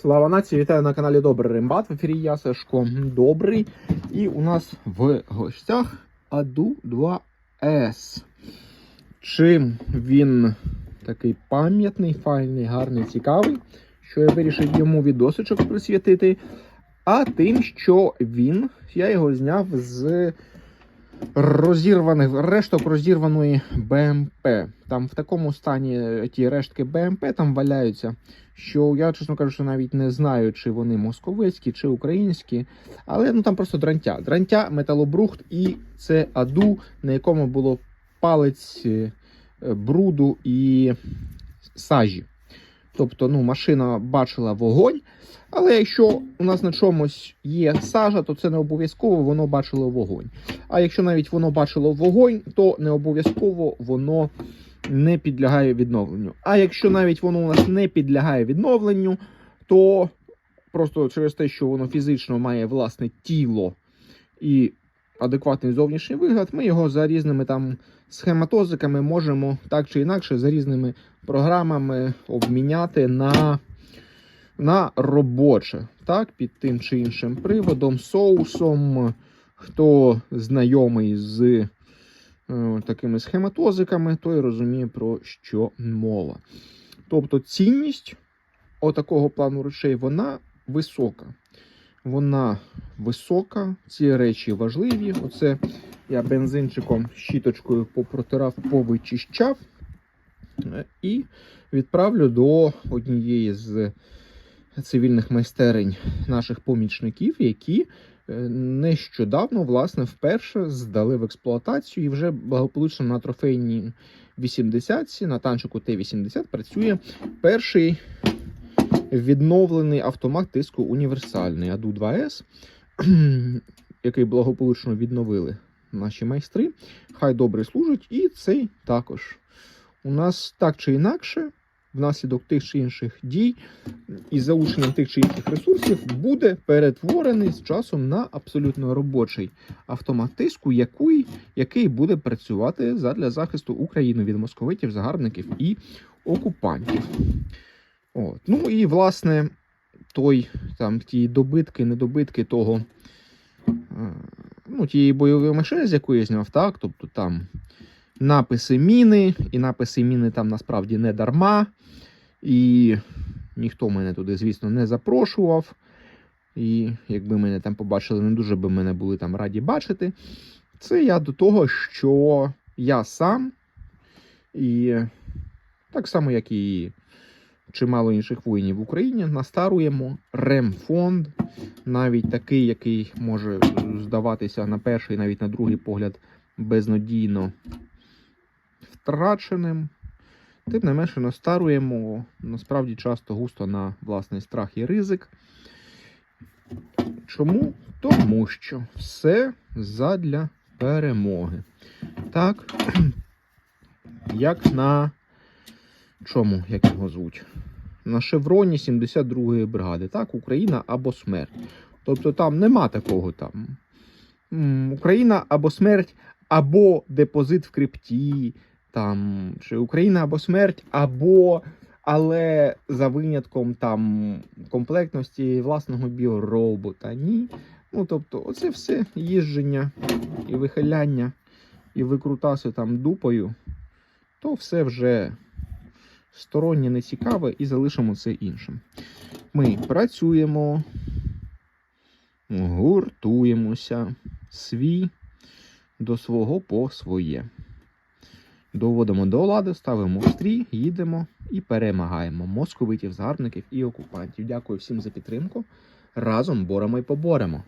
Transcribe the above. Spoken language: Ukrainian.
Слава нації, вітаю на каналі Добрий Римбат. В ефірі я Сашко Добрий. І у нас в гостях Аду 2С. Чим він такий пам'ятний, файний, гарний, цікавий, що я вирішив йому відосичок присвятити. А тим, що він, я його зняв з розірваних решток розірваної БМП. Там в такому стані ті рештки БМП там валяються, що я, чесно кажучи, навіть не знаю, чи вони московицькі, чи українські. Але ну там просто дрантя. Дрантя, металобрухт і це аду, на якому було палець е, бруду і сажі. Тобто, ну, машина бачила вогонь. Але якщо у нас на чомусь є сажа, то це не обов'язково воно бачило вогонь. А якщо навіть воно бачило вогонь, то не обов'язково воно не підлягає відновленню. А якщо навіть воно у нас не підлягає відновленню, то просто через те, що воно фізично має власне тіло і адекватний зовнішній вигляд, ми його за різними там схематозиками можемо так чи інакше за різними програмами обміняти на на робоче, так, під тим чи іншим приводом, соусом. Хто знайомий з е, такими схематозиками, той розуміє, про що мова. Тобто цінність отакого плану речей, вона висока. Вона висока, ці речі важливі. Оце я бензинчиком щіточкою попротирав, повичищав і відправлю до однієї з цивільних майстерень наших помічників, які е, нещодавно, власне, вперше здали в експлуатацію і вже благополучно на трофейній 80 на танчику Т-80 працює перший відновлений автомат тиску універсальний аду 2С, який благополучно відновили наші майстри. Хай добре служить, і цей також. У нас так чи інакше внаслідок тих чи інших дій і залученням тих чи інших ресурсів буде перетворений з часом на абсолютно робочий автомат тиску, який, який буде працювати задля захисту України від московитів, загарбників і окупантів. От. Ну і власне той там ті добитки, недобитки того. е, Ну, тієї бойової машини, з якої я зняв, так, тобто там написи міни, і написи міни там насправді не дарма. І ніхто мене туди, звісно, не запрошував. І якби мене там побачили, не дуже би мене були там раді бачити. Це я до того, що я сам, і так само, як і чимало інших воїнів в Україні, настаруємо ремфонд, навіть такий, який може здаватися на перший, навіть на другий погляд, безнадійно втраченим. Тим не менше настаруємо насправді часто густо на власний страх і ризик. Чому? Тому що все задля перемоги. Так, як на чому, як його звуть? На шевроні 72-ї бригади. Так, Україна або смерть. Тобто там нема такого там. Україна або смерть, або депозит в крипті, там, чи Україна або смерть, або, але за винятком там комплектності власного біоробота. Ні. Ну, тобто, оце все їждження і вихиляння, і викрутаси там дупою, то все вже стороннє нецікаве і залишимо це іншим. Ми працюємо, гуртуємося, свій до свого по своє. Доводимо до лади, ставимо стрій, їдемо і перемагаємо московитів, загарбників і окупантів. Дякую всім за підтримку. Разом боремо і поборемо.